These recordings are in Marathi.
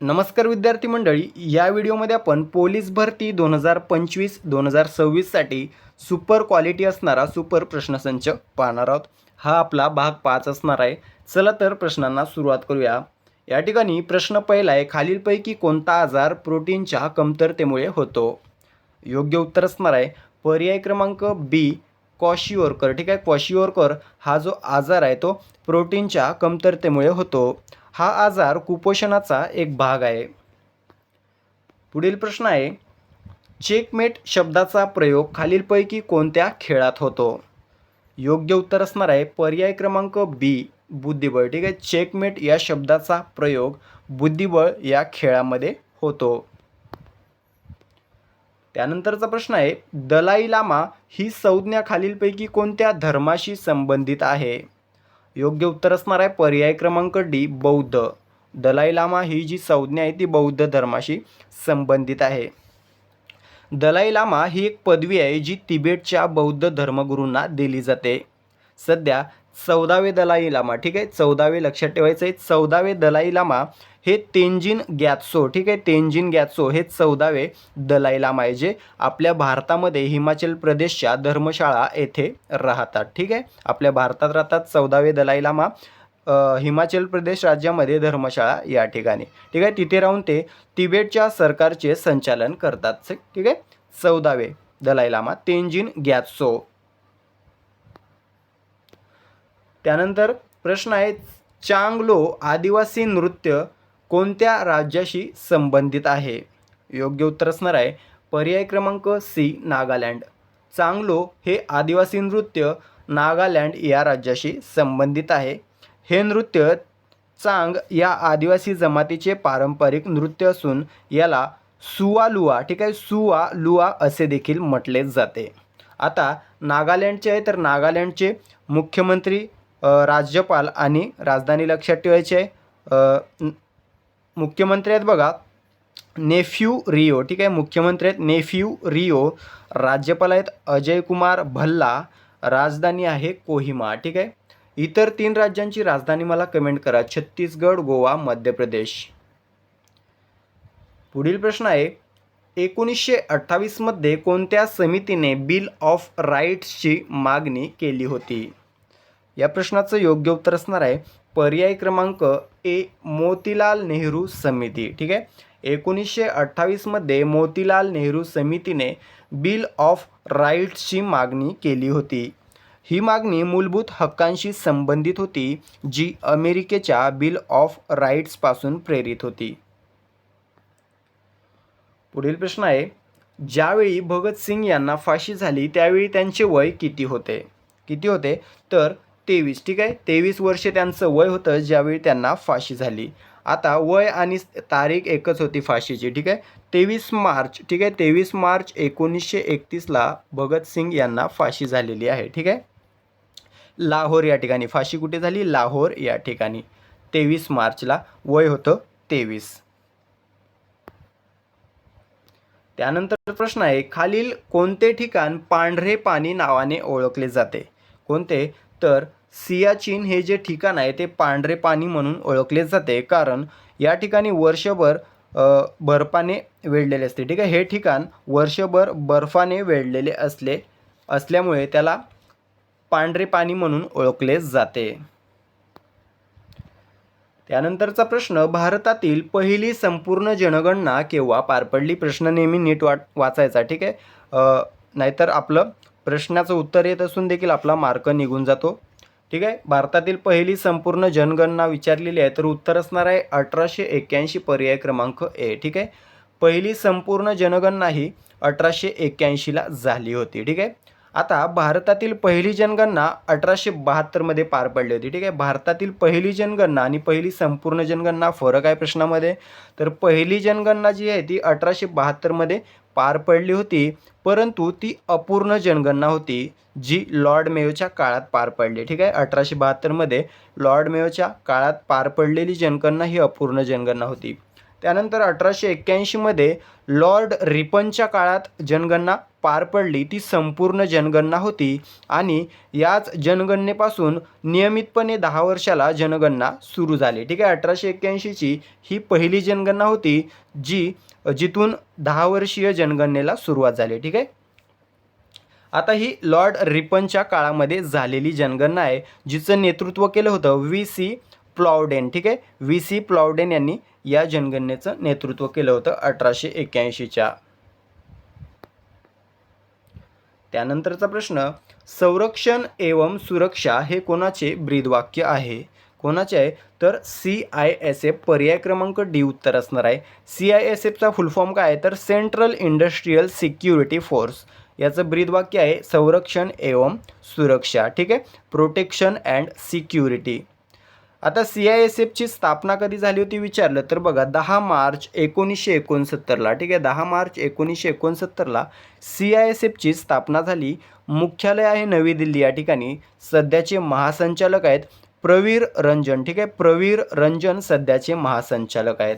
नमस्कार विद्यार्थी मंडळी या व्हिडिओमध्ये आपण पोलीस भरती दोन हजार पंचवीस दोन हजार सव्वीससाठी सुपर क्वालिटी असणारा सुपर प्रश्नसंच पाहणार आहोत. हा आपला भाग पाच असणार आहे. चला तर प्रश्नांना सुरुवात करूया. या ठिकाणी प्रश्न पहिला आहे खालीलपैकी कोणता आजार प्रोटीनच्या कमतरतेमुळे होतो? योग्य उत्तर असणार आहे पर्याय क्रमांक बी कॉशिओरकर ठीक आहे कॉशिओरकर हा जो आजार आहे तो प्रोटीनच्या कमतरतेमुळे होतो. हा आजार कुपोषणाचा एक भाग आहे. पुढील प्रश्न आहे चेकमेट शब्दाचा प्रयोग खालीलपैकी कोणत्या खेळात होतो? योग्य उत्तर असणार आहे पर्याय क्रमांक बी बुद्धिबळ. ठीक आहे चेकमेट या शब्दाचा प्रयोग बुद्धिबळ या खेळामध्ये होतो. त्यानंतरचा प्रश्न आहे दलाई लामा ही संज्ञा खालीलपैकी कोणत्या धर्माशी संबंधित आहे? योग्य उत्तर असणार आहे. पर्याय क्रमांक डी बौद्ध. दलाई लामा ही जी संज्ञा आहे ती बौद्ध धर्माशी संबंधित आहे. दलाई लामा ही एक पदवी आहे जी तिबेटच्या बौद्ध धर्मगुरूंना दिली जाते. सध्या चौदावे दलाई लामा ठीक आहे? चौदावे लक्षात ठेवायचं आहे चौदावे दलाई लामा हे तेंजिन गॅत्सो ठीक आहे? तेंजिन गॅत्सो हे चौदावे दलाई लामा आहे जे आपल्या भारतामध्ये हिमाचल प्रदेशच्या धर्मशाळा येथे राहतात ठीक आहे? आपल्या भारतात राहतात चौदावे दलाई लामा हिमाचल प्रदेश राज्यामध्ये धर्मशाळा या ठिकाणी ठीक आहे? तिथे राहून ते तिबेटच्या सरकारचे संचालन करतात ठीक आहे? चौदावे दलाई लामा तेंजिन गॅत्सो त्यानंतर प्रश्न आहे चांगलो आदिवासी नृत्य कोणत्या राज्याशी संबंधित आहे? योग्य उत्तर असणार आहे पर्याय क्रमांक सी नागालँड. चांगलो हे आदिवासी नृत्य नागालँड या राज्याशी संबंधित आहे. हे नृत्य चांग या आदिवासी जमातीचे पारंपरिक नृत्य असून याला सुवालुआ ठीक आहे सुवा लुआ असे देखील म्हटले जाते. आता नागालँडचे आहे तर नागालँडचे मुख्यमंत्री राज्यपाल आणि राजधानी लक्षात ठेवायची. आहे मुख्यमंत्री आहेत बघा नेफ्यू रिओ ठीक आहे? मुख्यमंत्री आहेत नेफ्यू रिओ राज्यपाल आहेत अजय कुमार भल्ला राजधानी आहे कोहिमा ठीक आहे? इतर तीन राज्यांची राजधानी मला कमेंट करा. छत्तीसगड गोवा मध्य प्रदेश. पुढील प्रश्न आहे एकोणीसशे अठ्ठावीसमध्ये कोणत्या समितीने बिल ऑफ राईट्सची मागणी केली होती? या प्रश्नाचं योग्य उत्तर असणार आहे. पर्याय क्रमांक ए मोतीलाल नेहरू समिती. ठीक आहे? एकोणीसशे अठ्ठावीसमध्ये मोतीलाल नेहरू समितीने बिल ऑफ राईट्सची मागणी केली होती. ही मागणी मूलभूत हक्कांशी संबंधित होती जी अमेरिकेच्या बिल ऑफ राईट्सपासून प्रेरित होती. पुढील प्रश्न आहे ज्यावेळी भगतसिंग यांना फाशी झाली त्यावेळी त्यांचे वय किती होते? किती होते? तर तेवीस ठीक आहे? तेवीस वर्षे त्यांचं वय होतं ज्यावेळी त्यांना फाशी झाली. आता वय आणि तारीख एकच होती फाशीची ठीक आहे? तेवीस मार्च ठीक आहे? तेवीस मार्च एकोणीसशे एकतीसला भगतसिंग यांना फाशी झालेली आहे ठीक आहे? लाहोर या ठिकाणी. फाशी कुठे झाली? लाहोर या ठिकाणी. तेवीस मार्चला वय होतं तेवीस. त्यानंतर प्रश्न आहे खालील कोणते ठिकाण पांढरे पाणी नावाने ओळखले जाते? कोणते? तर सियाचीन हे जे ठिकाण आहे ते पांढरे पाणी म्हणून ओळखले जाते. कारण या ठिकाणी वर्षभर बर्फाने वेढलेले असते. ठीक आहे? हे ठिकाण वर्षभर बर्फाने वेढलेले असले असल्यामुळे त्याला पांढरे पाणी म्हणून ओळखले जाते. त्यानंतरचा प्रश्न भारतातील पहिली संपूर्ण जनगणना केव्हा पार पडली? प्रश्न नेहमी नीट वाट वाचायचा. ठीक आहे? नाहीतर आपलं प्रश्नाचं उत्तर येत असून देखील आपला मार्क निघून जातो. ठीक आहे? भारतातील पहिली संपूर्ण जनगणना विचारलेली आहे तर उत्तर असणार आहे अठराशे एक्क्याऐंशी पर्याय क्रमांक ए ठीक आहे? पहिली संपूर्ण जनगणना ही अठराशे एक्क्याऐंशीला झाली होती ठीक आहे? आता भारतातील पहिली जनगणना अठराशे बहात्तरमध्ये पार पडली होती ठीक आहे? भारतातील पहिली जनगणना आणि पहिली संपूर्ण जनगणना फरक आहे प्रश्नामध्ये. तर पहिली जनगणना जी आहे ती अठराशे बहात्तरमध्ये पार पडली होती परंतु ती अपूर्ण जनगणना होती जी लॉर्ड मेयोच्या काळात पार पडली. ठीक आहे? अठराशे बहात्तरमध्ये लॉर्ड मेयोच्या काळात पार पडलेली जनगणना ही अपूर्ण जनगणना होती. त्यानंतर अठराशे एक्क्याऐंशीमध्ये लॉर्ड रिपनच्या काळात जनगणना पार पडली. ती संपूर्ण जनगणना होती आणि याच जनगणनेपासून नियमितपणे दहा वर्षाला जनगणना सुरू झाली. ठीक आहे अठराशे एक्क्याऐंशीची ही पहिली जनगणना होती जी जिथून दहा वर्षीय जनगणनेला सुरुवात झाली. ठीक आहे? आता ही लॉर्ड रिपनच्या काळामध्ये झालेली जनगणना आहे जिचं नेतृत्व केलं होतं व्ही सी प्लॉवडेन. ठीक आहे? व्ही सी प्लॉवडेन यांनी या जनगणनेचं नेतृत्व केलं होतं अठराशे एक्क्याऐंशीच्या. त्यानंतरचा प्रश्न संरक्षण एवं सुरक्षा हे कोणाचे ब्रीदवाक्य आहे? कोणाचे आहे? तर सी आय एस एफ पर्याय क्रमांक डी उत्तर असणार आहे. सी आय एस एफचा फुल फॉर्म काय आहे? तर सेंट्रल इंडस्ट्रीयल सिक्युरिटी फोर्स. याचं ब्रीदवाक्य आहे संरक्षण एवं सुरक्षा. ठीक आहे? Protection and security. आता सी आय एस एफची स्थापना कधी झाली होती विचारलं तर बघा दहा मार्च एकोणीसशे एकोणसत्तरला ठीक आहे? दहा मार्च एकोणीसशे एकोणसत्तरला सी आय एस एफची स्थापना झाली. मुख्यालय आहे नवी दिल्ली या ठिकाणी. सध्याचे महासंचालक आहेत प्रवीर रंजन ठीक आहे? प्रवीर रंजन सध्याचे महासंचालक आहेत.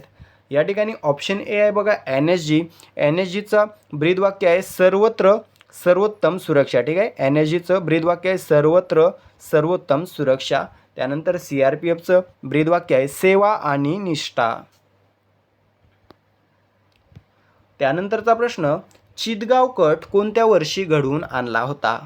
या ठिकाणी ऑप्शन ए आहे बघा N S G N S जीचं ब्रीदवाक्य आहे सर्वत्र सर्वोत्तम सुरक्षा ठीक आहे? एन एस जीचं ब्रीदवाक्य आहे सर्वत्र सर्वोत्तम सुरक्षा. त्यानंतर सी आर पी एफचं ब्रीदवाक्य आहे सेवा आणि निष्ठा. त्यानंतरचा प्रश्न चितगाव कट कोणत्या वर्षी घडवून आणला होता?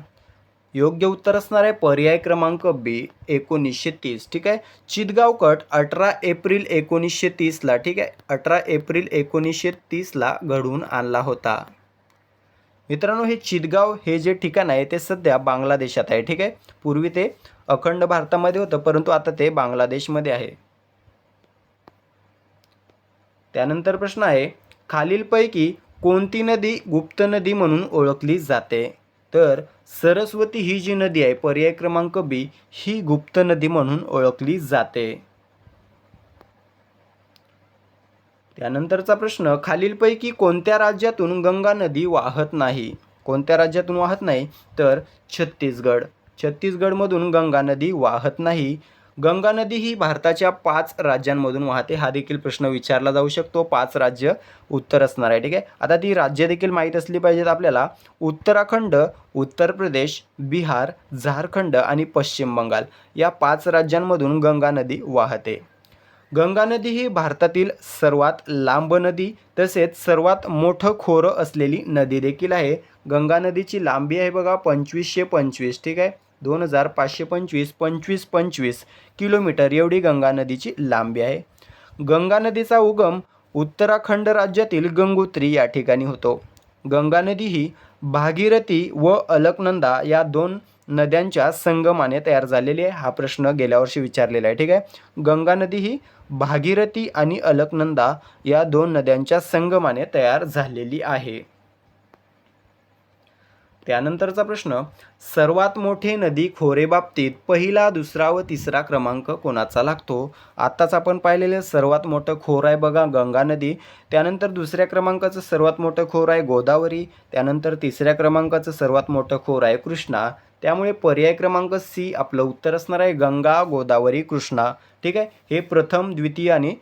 योग्य उत्तर असणार आहे पर्याय क्रमांक बी एकोणीसशे तीस. ठीक आहे? चितगाव कट अठरा एप्रिल एकोणीसशे तीसला ठीक आहे? अठरा एप्रिल एकोणीसशे तीसला घडवून आणला होता. मित्रांनो हे चितगाव हे जे ठिकाण आहे ते सध्या बांगलादेशात आहे ठीक आहे? पूर्वी ते अखंड भारतामध्ये होतं परंतु आता ते बांगलादेशमध्ये आहे. त्यानंतर प्रश्न आहे खालीलपैकी कोणती नदी गुप्त नदी म्हणून ओळखली जाते? तर सरस्वती ही जी नदी आहे पर्याय क्रमांक बी ही गुप्त नदी म्हणून ओळखली जाते. त्यानंतरचा प्रश्न खालीलपैकी कोणत्या राज्यातून गंगा नदी वाहत नाही? कोणत्या राज्यातून वाहत नाही? तर छत्तीसगड. छत्तीसगडमधून गंगा नदी वाहत नाही. गंगा नदी ही भारताच्या पाच राज्यांमधून वाहते. हा देखील प्रश्न विचारला जाऊ शकतो. पाच राज्य उत्तर असणार आहे. ठीक आहे? आता ती राज्य देखील माहीत असली पाहिजेत आपल्याला. उत्तराखंड उत्तर प्रदेश बिहार झारखंड आणि पश्चिम बंगाल या पाच राज्यांमधून गंगा नदी वाहते. गंगा नदी ही भारतातील सर्वात लांब नदी तसेच सर्वात मोठं खोरं असलेली नदी देखील आहे. गंगा नदीची लांबी आहे बघा पंचवीसशे पंचवीस ठीक आहे? दोन हजार पाचशे पंचवीस पंचवीस पंचवीस किलोमीटर एवढी गंगा नदीची लांबी आहे. गंगा नदीचा उगम उत्तराखंड राज्यातील गंगोत्री या ठिकाणी होतो. गंगा नदी ही भागीरथी व अलकनंदा या दोन नद्यांच्या संगमाने तयार झालेली आहे. हा प्रश्न गेल्या वर्षी विचारलेला आहे. ठीक आहे? गंगा नदी ही भागीरथी आणि अलकनंदा या दोन नद्यांच्या संगमाने तयार झालेली आहे. त्यानंतरचा प्रश्न सर्वात मोठे नदी खोरे बाबतीत पहिला दुसरा व तिसरा क्रमांक कोणाचा लागतो? आत्ताच आपण पाहिलेलं सर्वात मोठं खोर आहे बघा गंगा नदी. त्यानंतर दुसऱ्या क्रमांकाचं सर्वात मोठं खोर आहे गोदावरी. त्यानंतर तिसऱ्या क्रमांकाचं सर्वात मोठं खोर आहे कृष्णा. त्यामुळे पर्याय क्रमांक सी आपलं उत्तर असणार आहे गंगा गोदावरी कृष्णा. ठीक आहे? हे प्रथम द्वितीय आणि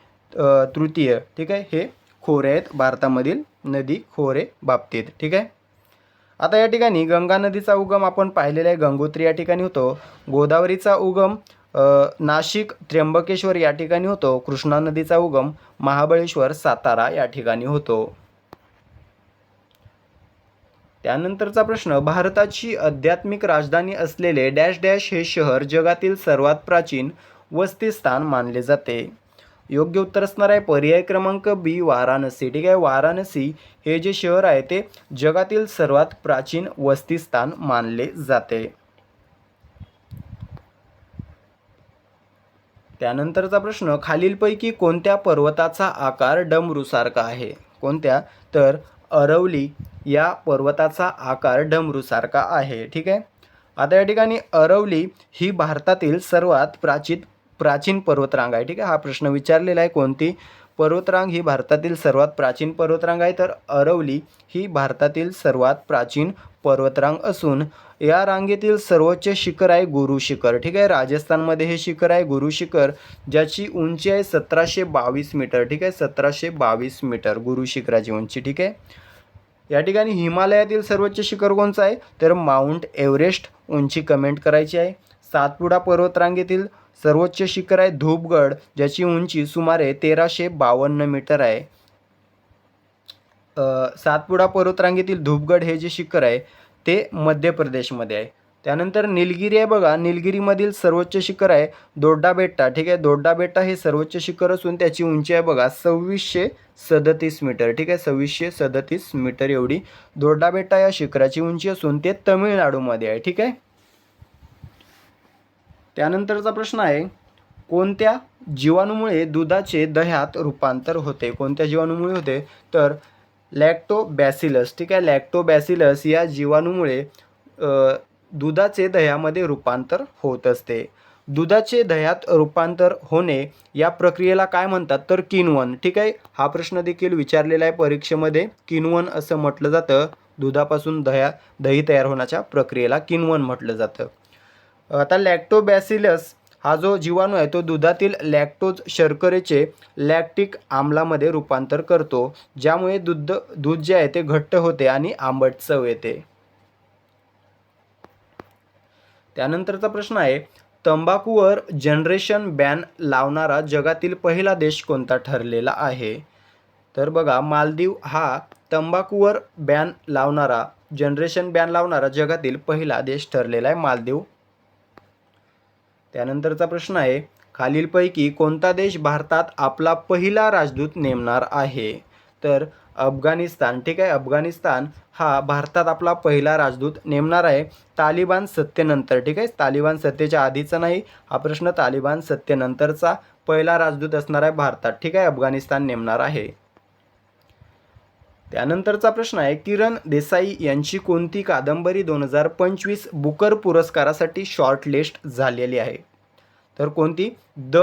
तृतीय. ठीक आहे? हे खोरे आहेत भारतामधील नदी खोरे बाबतीत. ठीक आहे? आता या ठिकाणी गंगा नदीचा उगम आपण पाहिलेला आहे. गंगोत्री या ठिकाणी होतो. गोदावरीचा उगम नाशिक त्र्यंबकेश्वर या ठिकाणी होतो. कृष्णा नदीचा उगम महाबळेश्वर सातारा या ठिकाणी होतो. त्यानंतरचा प्रश्न भारताची आध्यात्मिक राजधानी असलेले डॅश डॅश हे शहर जगातील सर्वात प्राचीन वस्तीस्थान मानले जाते. योग्य उत्तर असणार आहे. पर्याय क्रमांक बी वाराणसी. ठीक आहे वाराणसी हे जे शहर आहे ते जगातील सर्वात प्राचीन वस्तीस्थान मानले जाते. त्यानंतरचा प्रश्न खालीलपैकी कोणत्या पर्वताचा आकार डमरूसारखा आहे? कोणत्या? तर अरवली या पर्वताचा आकार डमरूसारखा आहे. ठीक आहे? आता या ठिकाणी अरवली ही भारतातील सर्वात प्राचीन प्राचीन पर्वतरांग आहे. ठीक आहे? हा प्रश्न विचारलेला आहे. कोणती? पर्वतरांग ही भारतातील सर्वात प्राचीन पर्वतरांग आहे. तर अरवली ही भारतातील सर्वात प्राचीन पर्वतरांग असून या रांगेतील सर्वोच्च शिखर आहे गुरु शिखर. ठीक आहे? राजस्थानमध्ये हे शिखर आहे गुरु शिखर ज्याची उंची आहे सतराशे बावीस मीटर. ठीक आहे? सतराशे बावीस मीटर गुरु शिखराची उंची. ठीक आहे? या ठिकाणी हिमालयातील सर्वोच्च शिखर कोणचं आहे? तर माउंट एव्हरेस्ट उंची कमेंट करायची आहे. सातपुडा पर्वतरांगेतील सर्वोच्च शिखर आहे धूपगड ज्याची उंची सुमारे तेराशे बावन्न मीटर आहे. सातपुडा पर्वतरांगेतील धूपगड हे जे शिखर आहे ते मध्य प्रदेशमध्ये आहे. त्यानंतर निलगिरी आहे बघा निलगिरीमधील सर्वोच्च शिखर आहे दोड्डा बेट्टा ठीक आहे दोड्डा बेट्टा हे सर्वोच्च शिखर असून त्याची उंची आहे बघा सव्वीसशे सदतीस मीटर. ठीक आहे सव्वीसशे सदतीस मीटर एवढी दोड्डा बेट्टा या शिखराची उंची असून ते तमिळनाडूमध्ये आहे. ठीक आहे? त्यानंतरचा प्रश्न आहे कोणत्या जीवाणूमुळे दुधाचे दह्यात रूपांतर होते? कोणत्या जीवाणूमुळे होते? तर लॅक्टोबॅसिलस ठीक आहे? लॅक्टोबॅसिलस या जीवाणूमुळे दुधाचे दह्यामध्ये रूपांतर होत असते. दुधाचे दह्यात रूपांतर होणे या प्रक्रियेला काय म्हणतात? तर किनवन ठीक आहे? हा प्रश्न देखील विचारलेला आहे परीक्षेमध्ये. किनवन असं म्हटलं जातं. दुधापासून दह्या दही तयार होण्याच्या प्रक्रियेला किनवन म्हटलं जातं. आता लॅक्टोबॅसिलस हा जो जीवाणू आहे तो दुधातील लॅक्टोज शर्करेचे लॅक्टिक आम्लामध्ये रूपांतर करतो. ज्यामुळे दूध दूध जे आहे ते घट्ट होते आणि आंबट चव येते. त्यानंतरचा प्रश्न आहे तंबाखूवर जनरेशन बॅन लावणारा जगातील पहिला देश कोणता ठरलेला आहे? तर बघा मालदीव हा तंबाखूवर बॅन लावणारा जनरेशन बॅन लावणारा जगातील पहिला देश ठरलेला आहे मालदीव. त्यानंतरचा प्रश्न आहे खालीलपैकी कोणता देश भारतात आपला पहिला राजदूत नेमणार आहे? तर अफगाणिस्तान ठीक आहे? अफगाणिस्तान हा भारतात आपला पहिला राजदूत नेमणार आहे तालिबान सत्तेनंतर ठीक आहे? तालिबान सत्तेच्या आधीचा नाही हा प्रश्न तालिबान सत्तेनंतरचा पहिला राजदूत असणार आहे भारतात ठीक आहे? अफगाणिस्तान नेमणार आहे. त्यानंतरचा प्रश्न आहे किरण देसाई यांची कोणती कादंबरी दोन हजार पंचवीस बुकर पुरस्कारासाठी शॉर्टलिस्ट झालेली आहे? तर कोणती? द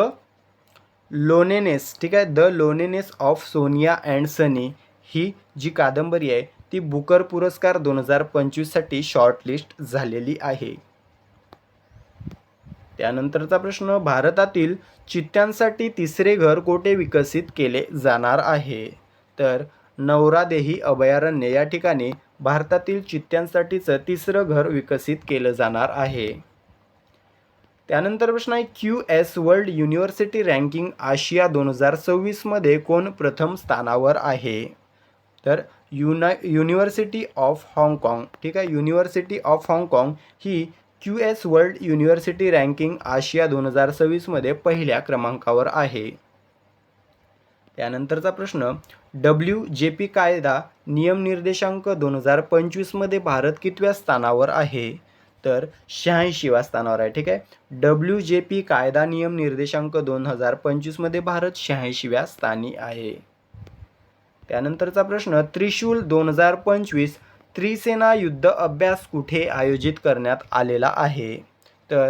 लोनेनेस ठीक आहे? The loneliness of Sonia and Sunny ही जी कादंबरी आहे ती बुकर पुरस्कार दोन हजार पंचवीससाठी शॉर्टलिस्ट झालेली आहे. त्यानंतरचा प्रश्न भारतातील चित्त्यांसाठी तिसरे घर कोठे विकसित केले जाणार आहे? तर नवरादेही अभयारण्य या ठिकाणी भारतातील चित्त्यांसाठीचं तिसरं घर विकसित केलं जाणार आहे. त्यानंतर प्रश्न आहे Q S world university ranking आशिया दोन हजार सव्वीसमध्ये कोण प्रथम स्थानावर आहे? तर युना युनिव्हर्सिटी ऑफ हाँगकाँग. ठीक आहे युनिव्हर्सिटी ऑफ हाँगकाँग ही Q S world university ranking आशिया दोन हजार सव्वीसमध्ये पहिल्या क्रमांकावर आहे. त्यानंतरचा प्रश्न डब्ल्यू जे पी कायदा नियम निर्देशांक दोन हजार पंचवीसमध्ये भारत कितव्या स्थानावर आहे? तर शहाऐंशीव्या स्थानावर आहे ठीक आहे? डब्ल्यू जे पी कायदा नियम निर्देशांक दोन हजार पंचवीसमध्ये भारत शहाऐंशीव्या स्थानी आहे. त्यानंतरचा प्रश्न त्रिशूल दोन हजार पंचवीस त्रिसेना युद्ध अभ्यास कुठे आयोजित करण्यात आलेला आहे? तर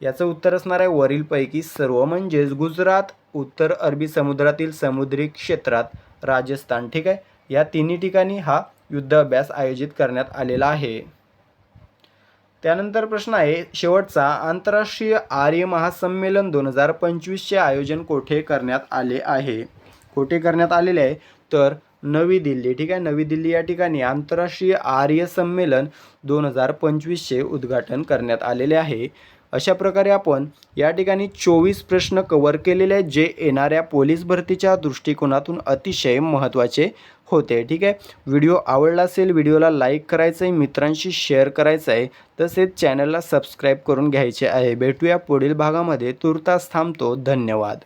याचं उत्तर असणार आहे वरीलपैकी सर्व म्हणजेच गुजरात उत्तर अरबी समुद्रातील समुद्री क्षेत्रात राजस्थान ठीक आहे? या तिन्ही ठिकाणी हा युद्ध अभ्यास आयोजित करण्यात आलेला आहे. त्यानंतर प्रश्न आहे शेवटचा आंतरराष्ट्रीय आर्य महासंमेलन दोन हजार पंचवीसचे आयोजन कोठे करण्यात आले आहे? कोठे करण्यात आलेले आहे? तर नवी दिल्ली ठीक आहे? नवी दिल्ली या ठिकाणी आंतरराष्ट्रीय आर्य संमेलन दोन हजार पंचवीसचे उद्घाटन करण्यात आलेले आहे. अशा प्रकारे आपण या ठिकाणी चोवीस प्रश्न कवर केलेले आहेत जे येणाऱ्या पोलीस भरतीच्या दृष्टिकोनातून अतिशय महत्त्वाचे होते. ठीक आहे? व्हिडिओ आवडला असेल व्हिडिओला लाईक करायचं आहे मित्रांशी शेअर करायचं आहे तसेच चॅनलला सबस्क्राईब करून घ्यायचे आहे. भेटूया पुढील भागामध्ये. तुर्तास थांबतो. धन्यवाद.